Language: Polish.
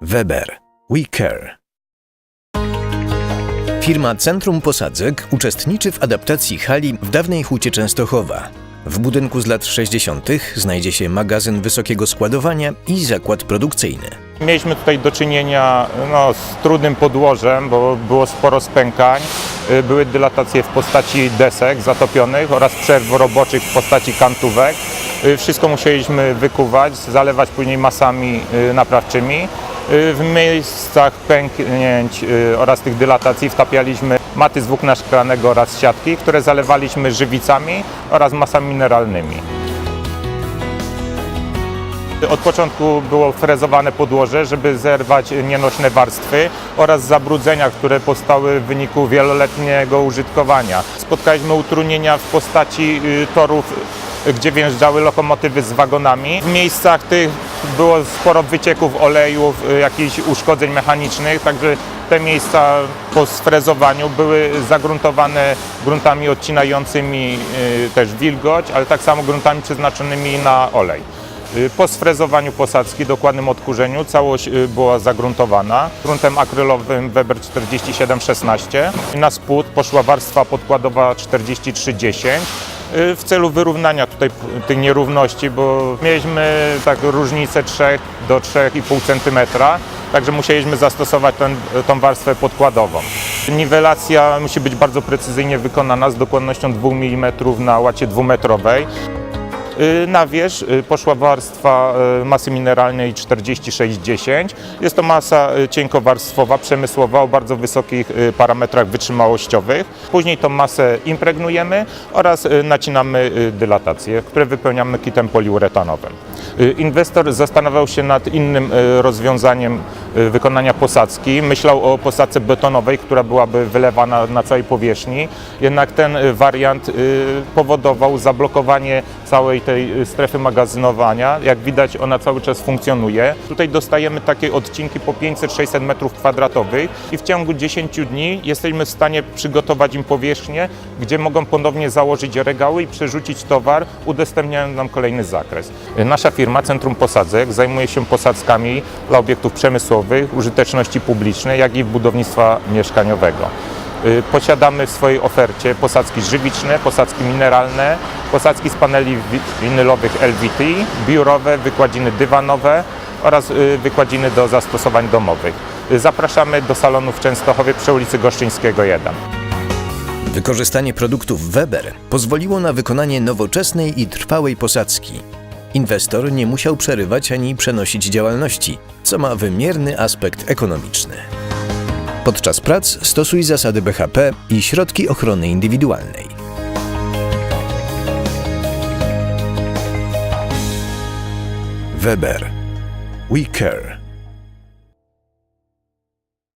Weber. We Care. Firma Centrum Posadzek uczestniczy w adaptacji hali w dawnej hucie Częstochowa. W budynku z lat 60. znajdzie się magazyn wysokiego składowania i zakład produkcyjny. Mieliśmy tutaj do czynienia no, z trudnym podłożem, bo było sporo spękań. Y, Były dylatacje w postaci desek zatopionych oraz przerw roboczych w postaci kantówek. Y, Wszystko musieliśmy wykuwać, zalewać później masami y, naprawczymi. Y, W miejscach pęknięć y, oraz tych dylatacji wtapialiśmy maty z włókna szklanego oraz siatki, które zalewaliśmy żywicami oraz masami mineralnymi. Od początku było frezowane podłoże, żeby zerwać nienośne warstwy oraz zabrudzenia, które powstały w wyniku wieloletniego użytkowania. Spotkaliśmy utrudnienia w postaci y, torów, gdzie wjeżdżały lokomotywy z wagonami. W miejscach tych było sporo wycieków olejów, y, jakichś uszkodzeń mechanicznych, także te miejsca po sfrezowaniu były zagruntowane gruntami odcinającymi y, też wilgoć, ale tak samo gruntami przeznaczonymi na olej. Y, Po sfrezowaniu posadzki, dokładnym odkurzeniu, całość była zagruntowana gruntem akrylowym Weber 4716. Na spód poszła warstwa podkładowa 4310 y, w celu wyrównania tutaj tych nierówności, bo mieliśmy tak różnicę 3 do 3,5 cm, także musieliśmy zastosować ten, tą warstwę podkładową. Niwelacja musi być bardzo precyzyjnie wykonana z dokładnością 2 mm na łacie dwumetrowej. Y, Na wierzch y, poszła warstwa y, masy mineralnej 4610. Jest to masa cienkowarstwowa, przemysłowa o bardzo wysokich parametrach wytrzymałościowych. Później tą masę impregnujemy oraz nacinamy dylatacje, które wypełniamy kitem poliuretanowym. Y, Inwestor zastanawiał się nad innym y, rozwiązaniem y, wykonania posadzki. Myślał o posadzce betonowej, która byłaby wylewana na całej powierzchni. Jednak ten wariant powodował zablokowanie całej tej strefy magazynowania. Jak widać, ona cały czas funkcjonuje. Tutaj dostajemy takie odcinki po 500-600 metrów kwadratowych i w ciągu 10 dni jesteśmy w stanie przygotować im powierzchnię, gdzie mogą ponownie założyć regały i przerzucić towar, udostępniając nam kolejny zakres. Nasza firma Centrum Posadzek zajmuje się posadzkami dla obiektów przemysłowych, użyteczności publicznej, jak i budownictwa mieszkaniowego. Y, Posiadamy w swojej ofercie posadzki żywiczne, posadzki mineralne, posadzki z paneli wi- winylowych LVT, biurowe, wykładziny dywanowe oraz y, wykładziny do zastosowań domowych. Y, Zapraszamy do salonu w Częstochowie przy ulicy Goszczyńskiego 1. Wykorzystanie produktów Weber pozwoliło na wykonanie nowoczesnej i trwałej posadzki. Inwestor nie musiał przerywać ani przenosić działalności, co ma wymierny aspekt ekonomiczny. Podczas prac stosuj zasady BHP i środki ochrony indywidualnej. Weber. We care.